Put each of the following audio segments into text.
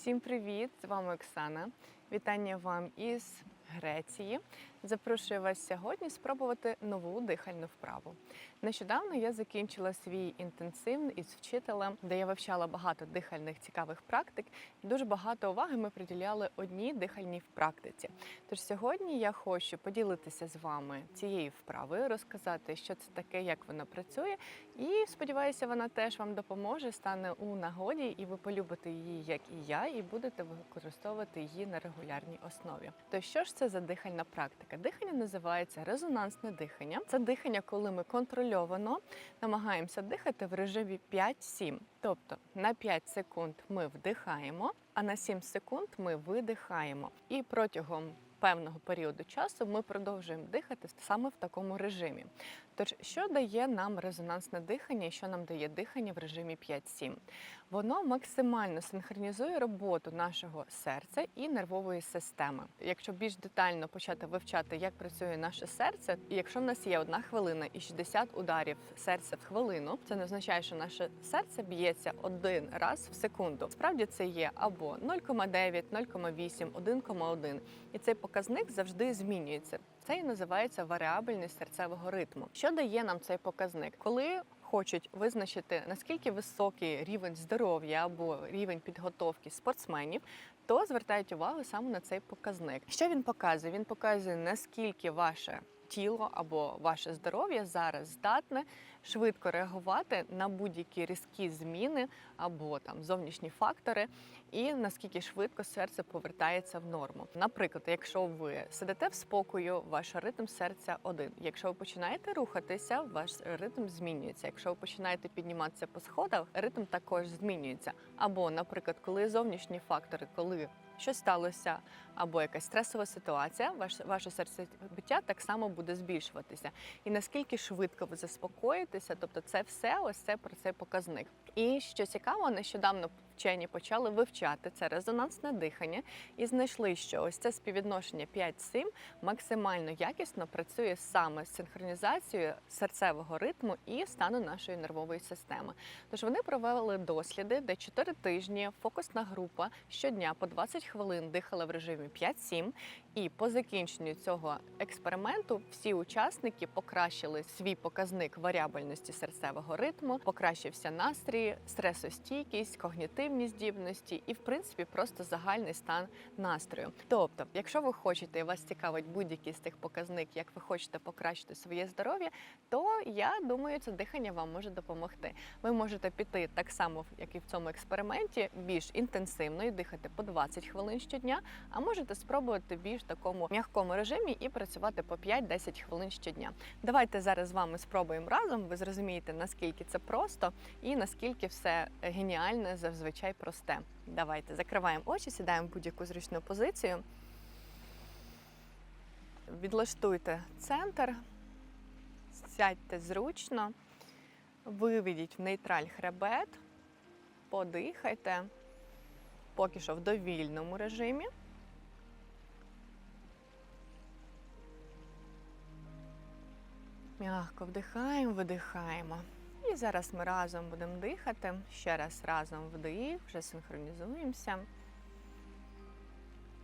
Всім привіт! З вами Оксана. Вітання вам із Греції. Запрошую вас сьогодні спробувати нову дихальну вправу. Нещодавно я закінчила свій інтенсив із вчителем, де я вивчала багато дихальних цікавих практик. Дуже багато уваги ми приділяли одній дихальній практиці. Тож сьогодні я хочу поділитися з вами цією вправою, розказати, що це таке, як вона працює, і сподіваюся, вона теж вам допоможе, стане у нагоді, і ви полюбите її, як і я, і будете використовувати її на регулярній основі. То що ж це за дихальна практика? Дихання називається резонансне дихання. Це дихання, коли ми контрольовано намагаємося дихати в режимі 5-7. Тобто на 5 секунд ми вдихаємо, а на 7 секунд ми видихаємо. І протягом певного періоду часу ми продовжуємо дихати саме в такому режимі. Тож, що дає нам резонансне дихання і що нам дає дихання в режимі 5-7? Воно максимально синхронізує роботу нашого серця і нервової системи. Якщо більш детально почати вивчати, як працює наше серце, і якщо в нас є одна хвилина і 60 ударів серця в хвилину, це не означає, що наше серце б'ється один раз в секунду. Справді це є або 0,9, 0,8, 1,1. І цей показник завжди змінюється. Це і називається варіабельність серцевого ритму. Що дає нам цей показник? Коли хочуть визначити наскільки високий рівень здоров'я або рівень підготовки спортсменів, то звертають увагу саме на цей показник. Що він показує? Він показує наскільки ваше тіло або ваше здоров'я зараз здатне швидко реагувати на будь-які різкі зміни або там зовнішні фактори, і наскільки швидко серце повертається в норму. Наприклад, якщо ви сидите в спокою, ваш ритм серця один. Якщо ви починаєте рухатися, ваш ритм змінюється. Якщо ви починаєте підніматися по сходах, ритм також змінюється. Або, наприклад, коли зовнішні фактори, коли що сталося, або якась стресова ситуація, ваше, ваше серцебиття так само буде збільшуватися. І наскільки швидко ви заспокоїтеся, тобто це все ось це про цей показник. І що цікаво, нещодавно вчені почали вивчати це резонансне дихання і знайшли, що ось це співвідношення 5-7 максимально якісно працює саме з синхронізацією серцевого ритму і стану нашої нервової системи. Тож вони провели досліди, де 4 тижні фокусна група щодня по 20 хвилин дихала в режимі 5-7, і по закінченню цього експерименту всі учасники покращили свій показник варіабельності серцевого ритму, покращився настрій, стресостійкість, когнітивні здібності і, в принципі, просто загальний стан настрою. Тобто, якщо ви хочете і вас цікавить будь-який з тих показників, як ви хочете покращити своє здоров'я, то я думаю, це дихання вам може допомогти. Ви можете піти так само, як і в цьому експерименті, більш інтенсивно і дихати по 20 хвилин щодня, а можете спробувати більш такому м'якому режимі і працювати по 5-10 хвилин щодня. Давайте зараз з вами спробуємо разом. Ви зрозумієте, наскільки це просто і наскільки все геніальне, зазвичай просте. Давайте закриваємо очі, сідаємо в будь-яку зручну позицію. Відлаштуйте центр, сядьте зручно, виведіть в нейтраль хребет, подихайте, поки що в довільному режимі. Мягко вдихаємо, видихаємо. І зараз ми разом будемо дихати. Ще раз разом вдих, вже синхронізуємося.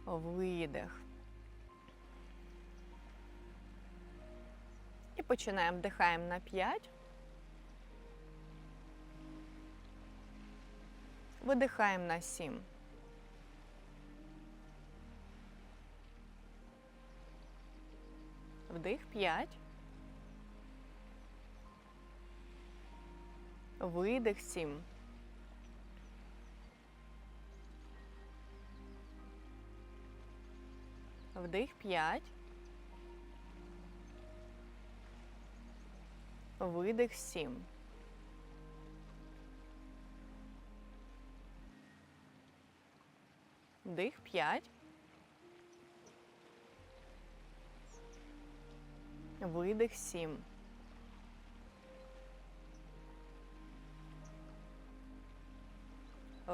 Видих. І починаємо вдихаємо на 5. Видихаємо на 7. Вдих 5. Видих 7. Вдих 5. Видих 7. Вдих 5. Видих 7.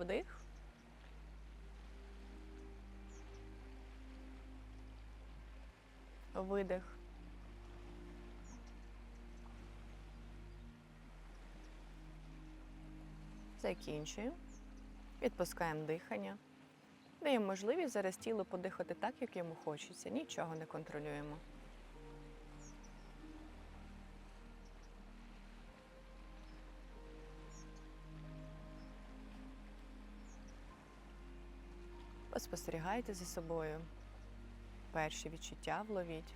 Вдих. Видих. Закінчуємо. Відпускаємо дихання. Даємо можливість зараз тілу подихати так, як йому хочеться. Нічого не контролюємо. Поспостерігайте за собою. Перші відчуття вловіть.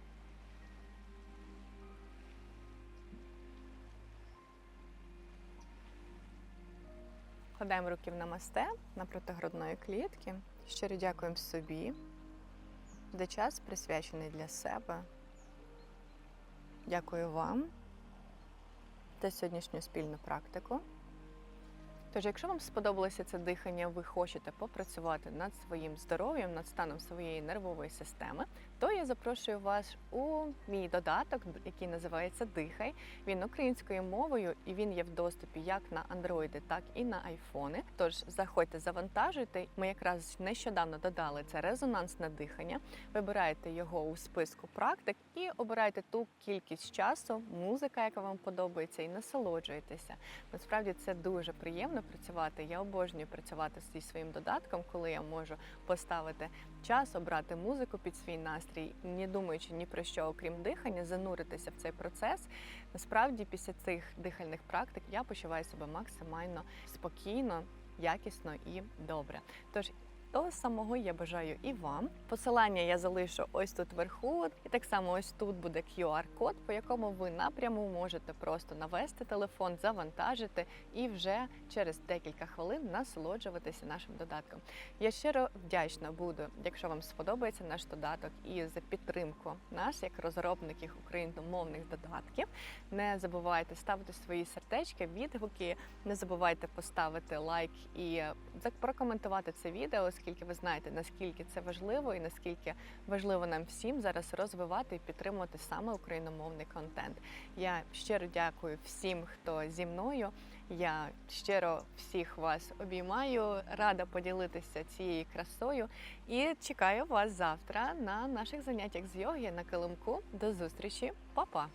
Кладаємо руки в намасте напроти грудної клітки. Щиро дякуємо собі за час присвячений для себе. Дякую вам за сьогоднішню спільну практику. Тож, якщо вам сподобалося це дихання, ви хочете попрацювати над своїм здоров'ям, над станом своєї нервової системи, то я запрошую вас у мій додаток, який називається Дихай. Він українською мовою і він є в доступі як на андроїди, так і на айфони. Тож заходьте, завантажуйте. Ми якраз нещодавно додали це резонансне дихання. Вибираєте його у списку практик і обирайте ту кількість часу, музика, яка вам подобається, і насолоджуєтеся. Насправді це дуже приємно працювати. Я обожнюю працювати зі своїм додатком, коли я можу поставити час, обрати музику під свій настрій, не думаючи ні про що, окрім дихання, зануритися в цей процес. Насправді, після цих дихальних практик я почуваю себе максимально спокійно, якісно і добре. Тож того самого я бажаю і вам. Посилання я залишу ось тут вверху, і так само ось тут буде QR-код, по якому ви напряму можете просто навести телефон, завантажити і вже через декілька хвилин насолоджуватися нашим додатком. Я щиро вдячна буду, якщо вам сподобається наш додаток і за підтримку нас, як розробників україномовних додатків. Не забувайте ставити свої сердечки, відгуки, не забувайте поставити лайк і прокоментувати це відео, оскільки ви знаєте, наскільки це важливо і наскільки важливо нам всім зараз розвивати і підтримувати саме україномовний контент. Я щиро дякую всім, хто зі мною. Я щиро всіх вас обіймаю, рада поділитися цією красою і чекаю вас завтра на наших заняттях з йоги на килимку. До зустрічі, Па-па!